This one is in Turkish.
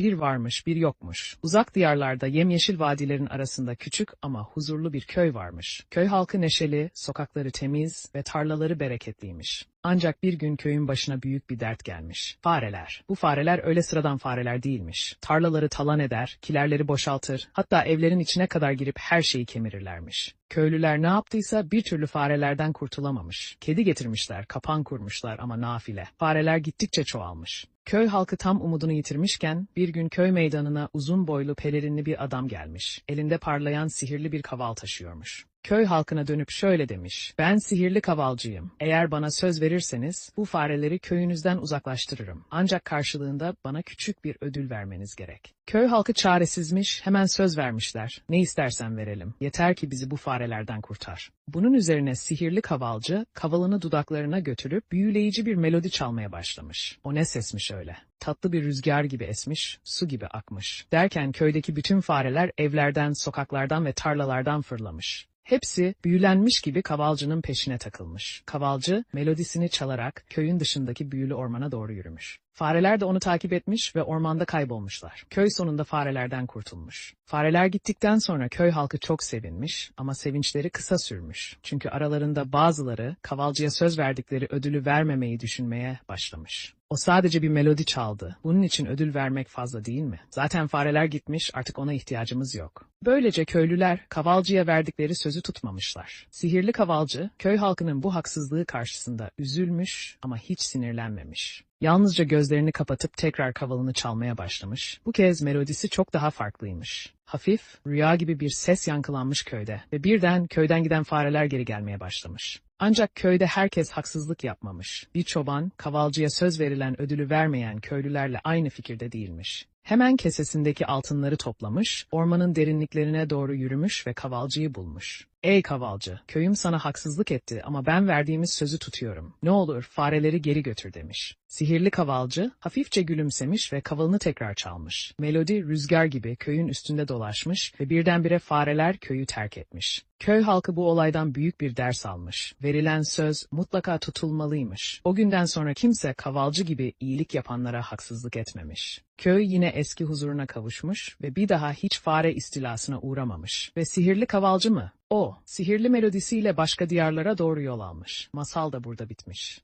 Bir varmış, bir yokmuş. Uzak diyarlarda yemyeşil vadilerin arasında küçük ama huzurlu bir köy varmış. Köy halkı neşeli, sokakları temiz ve tarlaları bereketliymiş. Ancak bir gün köyün başına büyük bir dert gelmiş. Fareler. Bu fareler öyle sıradan fareler değilmiş. Tarlaları talan eder, kilerleri boşaltır, hatta evlerin içine kadar girip her şeyi kemirirlermiş. Köylüler ne yaptıysa bir türlü farelerden kurtulamamış. Kedi getirmişler, kapan kurmuşlar ama nafile. Fareler gittikçe çoğalmış. Köy halkı tam umudunu yitirmişken bir gün köy meydanına uzun boylu pelerinli bir adam gelmiş. Elinde parlayan sihirli bir kaval taşıyormuş. Köy halkına dönüp şöyle demiş. Ben sihirli kavalcıyım. Eğer bana söz verirseniz bu fareleri köyünüzden uzaklaştırırım. Ancak karşılığında bana küçük bir ödül vermeniz gerek. Köy halkı çaresizmiş, hemen söz vermişler. Ne istersen verelim. Yeter ki bizi bu farelerden kurtar. Bunun üzerine sihirli kavalcı kavalını dudaklarına götürüp büyüleyici bir melodi çalmaya başlamış. O ne sesmiş öyle? Tatlı bir rüzgar gibi esmiş, su gibi akmış. Derken köydeki bütün fareler evlerden, sokaklardan ve tarlalardan fırlamış. Hepsi büyülenmiş gibi kavalcının peşine takılmış. Kavalcı melodisini çalarak köyün dışındaki büyülü ormana doğru yürümüş. Fareler de onu takip etmiş ve ormanda kaybolmuşlar. Köy sonunda farelerden kurtulmuş. Fareler gittikten sonra köy halkı çok sevinmiş ama sevinçleri kısa sürmüş. Çünkü aralarında bazıları kavalcıya söz verdikleri ödülü vermemeyi düşünmeye başlamış. O sadece bir melodi çaldı. Bunun için ödül vermek fazla değil mi? Zaten fareler gitmiş, artık ona ihtiyacımız yok. Böylece köylüler kavalcıya verdikleri sözü tutmamışlar. Sihirli kavalcı, köy halkının bu haksızlığı karşısında üzülmüş ama hiç sinirlenmemiş. Yalnızca gözlerini kapatıp tekrar kavalını çalmaya başlamış. Bu kez melodisi çok daha farklıymış. Hafif, rüya gibi bir ses yankılanmış köyde ve birden köyden giden fareler geri gelmeye başlamış. Ancak köyde herkes haksızlık yapmamış. Bir çoban, kavalcıya söz verilen ödülü vermeyen köylülerle aynı fikirde değilmiş. Hemen kesesindeki altınları toplamış, ormanın derinliklerine doğru yürümüş ve kavalcıyı bulmuş. Ey kavalcı, köyüm sana haksızlık etti ama ben verdiğimiz sözü tutuyorum. Ne olur fareleri geri götür demiş. Sihirli kavalcı hafifçe gülümsemiş ve kavalını tekrar çalmış. Melodi rüzgar gibi köyün üstünde dolaşmış ve birdenbire fareler köyü terk etmiş. Köy halkı bu olaydan büyük bir ders almış. Verilen söz mutlaka tutulmalıymış. O günden sonra kimse kavalcı gibi iyilik yapanlara haksızlık etmemiş. Köy yine eski huzuruna kavuşmuş ve bir daha hiç fare istilasına uğramamış. Ve sihirli kavalcı mı? O, sihirli melodisiyle başka diyarlara doğru yol almış. Masal da burada bitmiş.